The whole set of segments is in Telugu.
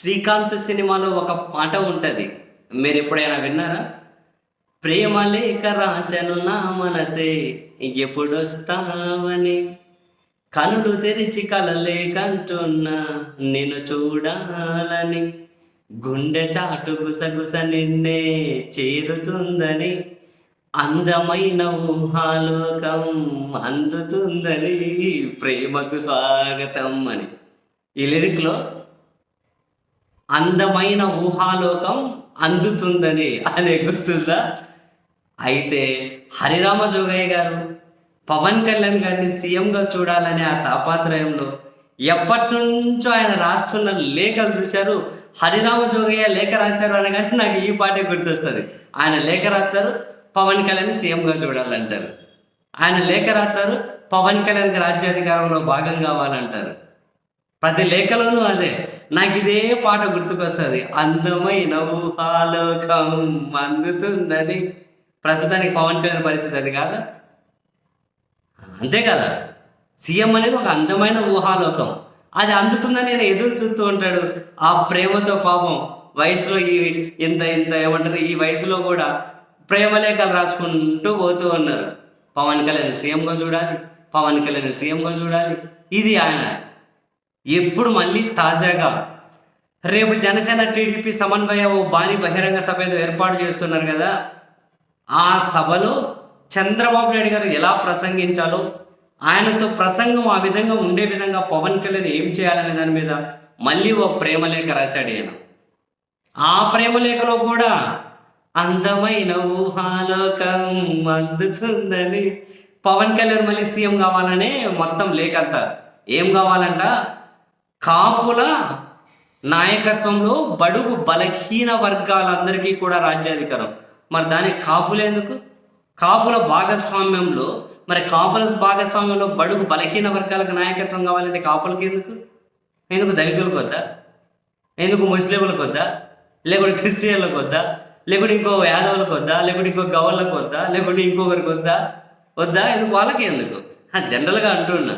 శ్రీకాంత్ సినిమాలో ఒక పాట ఉంటుంది. మీరు ఎప్పుడైనా విన్నారా? ప్రేమ లేఖ రాశాను నా మనసే ఎప్పుడొస్తావని. కనులు తెరిచి కలలే కంటున్నా చూడాలని. గుండె చాటు గుసగుస నిన్నే చేరుతుందని. అందమైన ఊహాలోకం అందుతుందని ప్రేమకు స్వాగతం అని ఈ లిరిక్లో అందమైన ఊహాలోకం అందుతుందని అనే గుర్తుందా? అయితే హరిరామ జోగయ్య గారు పవన్ కళ్యాణ్ గారిని సీఎంగా చూడాలనే ఆ తాపాత్రయంలో ఎప్పటి నుంచో ఆయన రాస్తున్న లేఖలు చూశారు. హరిరామ జోగయ్య లేఖ రాశారు అనగానే నాకు ఈ పాటే గుర్తొస్తుంది. ఆయన లేఖ రాస్తారు పవన్ కళ్యాణ్ సీఎంగా చూడాలంటారు. ఆయన లేఖ రాస్తారు పవన్ కళ్యాణ్కి రాజ్యాధికారంలో భాగం కావాలంటారు. ప్రతి లేఖలోనూ అదే. నాకు ఇదే పాట గుర్తుకొస్తుంది. అందమైన ఊహాలోకం అందుతుందని ప్రస్తుతానికి పవన్ కళ్యాణ్ పరిస్థితి అది కాదా? అంతే కదా. సీఎం అనేది ఒక అందమైన ఊహాలోకం. అది అందుతుందని నేను ఎదురు చూస్తూ ఉంటాడు. ఆ ప్రేమతో పాపం వయసులో ఈ ఇంత ఇంత ఏమంటారు ఈ వయసులో కూడా ప్రేమలేఖలు రాసుకుంటూ పోతూ ఉన్నారు. పవన్ కళ్యాణ్ సీఎంగా చూడాలి. పవన్ కళ్యాణ్ సీఎంగా చూడాలి. ఇది ఆయన. ఎప్పుడు మళ్ళీ తాజాగా. రేపు జనసేన టీడీపీ సమన్వయ ఓ భారీ బహిరంగ సభ ఏదో ఏర్పాటు చేస్తున్నారు కదా. ఆ సభలో చంద్రబాబు నాయుడు గారు ఎలా ప్రసంగించాలో ఆయనతో ప్రసంగం ఆ విధంగా ఉండే విధంగా పవన్ కళ్యాణ్ ఏం చేయాలనే దాని మీద మళ్ళీ ఓ ప్రేమలేఖ రాశాడు ఈయన. ఆ ప్రేమలేఖలో కూడా అందమైన ఊహాలోకం అందుతుందని పవన్ కళ్యాణ్ మళ్ళీ సీఎం కావాలనే మొత్తం లేఖ అంతా. ఏం కావాలంట? కాపుల నాయకత్వంలో బడుగు బలహీన వర్గాలందరికీ కూడా రాజ్యాధికారం. మరి దానికి కాపులేందుకు కాపుల భాగస్వామ్యంలో మరి కాపుల భాగస్వామ్యంలో బడుగు బలహీన వర్గాలకు నాయకత్వం కావాలంటే కాపులకి ఎందుకు? ఎందుకు దళితులకు వద్దా? ఎందుకు ముస్లింలకు వద్దా? లేకుంటే క్రిస్టియన్లకు వద్దా? లేకుంటే ఇంకో యాదవులకు వద్దా? లేకుంటే ఇంకో గవర్లకు వద్దా? లేకుంటే ఇంకొకరికి వద్దా? వద్దా? ఎందుకు? వాళ్ళకి ఎందుకు? జనరల్గా అంటున్నా.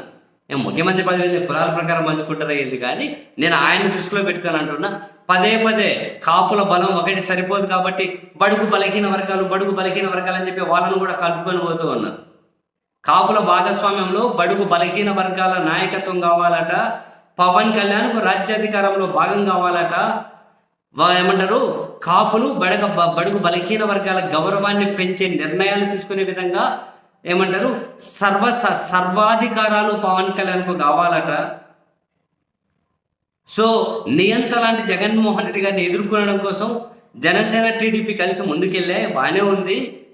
ఏం ముఖ్యమంత్రి పదవి కులాల ప్రకారం పంచుకుంటారా ఏంది కానీ నేను ఆయన దృష్టిలో పెట్టుకొని అంటున్నా పదే పదే కాపుల బలం ఒకటి సరిపోదు కాబట్టి బడుగు బలహీన వర్గాలు బడుగు బలహీన వర్గాలు అని చెప్పి వాళ్ళను కూడా కలుపుకొని పోతూ ఉన్నారు. కాపుల భాగస్వామ్యంలో బడుగు బలహీన వర్గాల నాయకత్వం కావాలట పవన్ కళ్యాణ్కు రాజ్యాధికారంలో భాగం కావాలట. ఏమంటారు? కాపులు బడగ బ- బడుగు బలహీన వర్గాల గౌరవాన్ని పెంచే నిర్ణయాలు తీసుకునే విధంగా ఏమంటారు? సర్వ స- సర్వాధికారాలు పవన్ కళ్యాణ్కు కావాలట. సో నియంత లాంటి జగన్మోహన్ రెడ్డి గారిని ఎదుర్కొనడం కోసం జనసేన టీడీపీ కలిసి ముందుకెళ్ళే బాగానే ఉంది.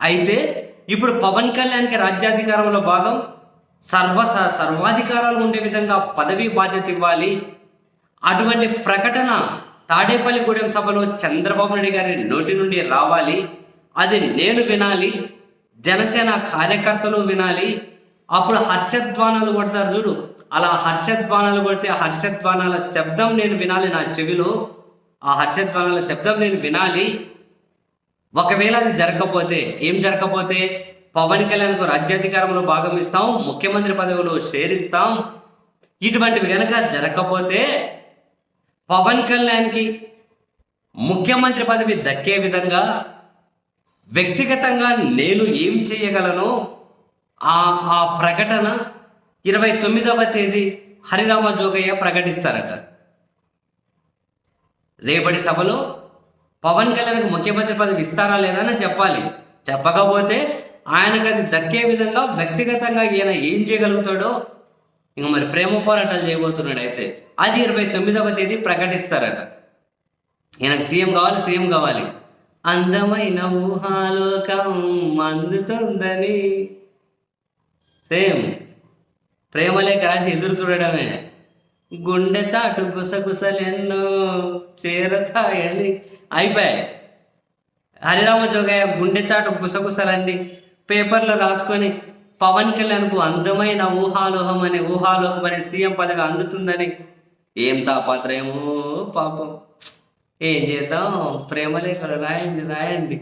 అయితే ఇప్పుడు పవన్ కళ్యాణ్కి రాజ్యాధికారంలో భాగం సర్వ సర్వాధికారాలు ఉండే విధంగా పదవీ బాధ్యత ఇవ్వాలి. అటువంటి ప్రకటన తాడేపల్లిగూడెం సభలో చంద్రబాబు నాయుడు గారి నోటి నుండి రావాలి. అది నేను వినాలి. జనసేన కార్యకర్తలు వినాలి. అప్పుడు హర్షధ్వానాలు కొడతారు చూడు. అలా హర్షధ్వానాలు కొడితే ఆ హర్షధ్వానాల శబ్దం నేను వినాలి నా చెవిలో. ఆ హర్షధ్వానాల శబ్దం నేను వినాలి. ఒకవేళ అది జరగకపోతే ఏం జరగకపోతే పవన్ కళ్యాణ్కు రాజ్యాధికారంలో భాగం ఇస్తాం ముఖ్యమంత్రి పదవిలో షేర్ ఇస్తాం. ఇటువంటివి కనుక జరగకపోతే పవన్ కళ్యాణ్కి ముఖ్యమంత్రి పదవి దక్కే విధంగా వ్యక్తిగతంగా నేను ఏం చేయగలను ఆ ఆ ప్రకటన ఇరవై తొమ్మిదవ తేదీ హరిరామ జోగయ్య ప్రకటిస్తారట. రేపటి సభలో పవన్ కళ్యాణ్కి ముఖ్యమంత్రి పదవి ఇస్తారా లేదా అని చెప్పాలి. చెప్పకపోతే ఆయనకు అది దక్కే విధంగా వ్యక్తిగతంగా ఈయన ఏం చేయగలుగుతాడో ఇంక మరి ప్రేమ పోరాటాలు చేయబోతున్నాడు అయితే అది ఇరవై తొమ్మిదవ తేదీ ప్రకటిస్తారట. ఈయనకు సీఎం కావాలి సీఎం కావాలి. అందమైన ఊహాలోకం అందుతుందని. సేమ్. ప్రేమలేఖ రాసి ఎదురు చూడడమే. గుండె చాటు గుసగుసలెన్నో చేరతాయని. అయిపోయాయి. హరిరామ జోగయ్య గుండె చాటు గుసగుసలన్నీ పేపర్లో రాసుకొని పవన్ కళ్యాణ్కు అందమైన ఊహాలోహం అనే ఊహాలోహం అనే సీఎం పదవి అందుతుందని. ఏం తాపాత్రయమో పాపం. ఏం చేద్దాం? ప్రేమ లేఖలు రాయండి రాయండి.